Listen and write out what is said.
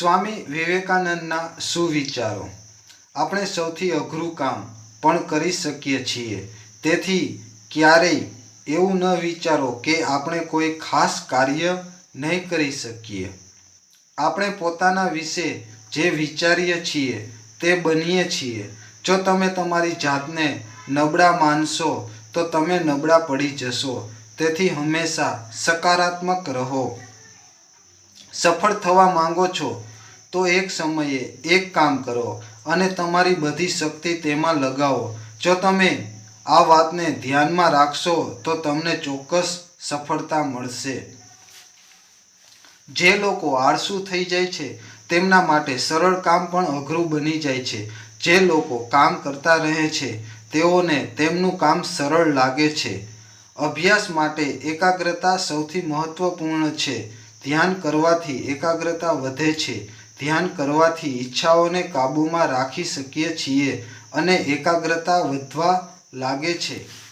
સ્વામી વિવેકાનંદના સુવિચારો. આપણે સૌથી અઘરું કામ પણ કરી શકીએ છીએ. તેથી ક્યારેય એવું ન વિચારો કે આપણે કોઈ ખાસ કાર્ય નહીં કરી શકીએ. આપણે પોતાના વિશે જે વિચારીએ છીએ તે બનીએ છીએ. જો તમે તમારી જાતને નબળા માનશો, તો તમે નબળા પડી જશો. તેથી હંમેશા સકારાત્મક રહો. સફળ થવા માંગો છો, તો એક સમયે એક કામ કરો અને તમારી બધી શક્તિ તેમાં લગાવો. જો તમે આ વાતને ધ્યાનમાં રાખશો, તો તમને ચોક્કસ સફળતા મળશે. જે લોકો આળસુ થઈ જાય છે, તેમના માટે સરળ કામ પણ અઘરું બની જાય છે. જે લોકો કામ કરતા રહે છે, તેઓને તેમનું કામ સરળ લાગે છે. અભ્યાસ માટે એકાગ્રતા સૌથી મહત્વપૂર્ણ છે. ધ્યાન કરવાથી એકાગ્રતા વધે છે. ધ્યાન કરવાથી ઈચ્છાઓને કાબૂમાં રાખી શકીએ છીએ અને એકાગ્રતા વધવા લાગે છે.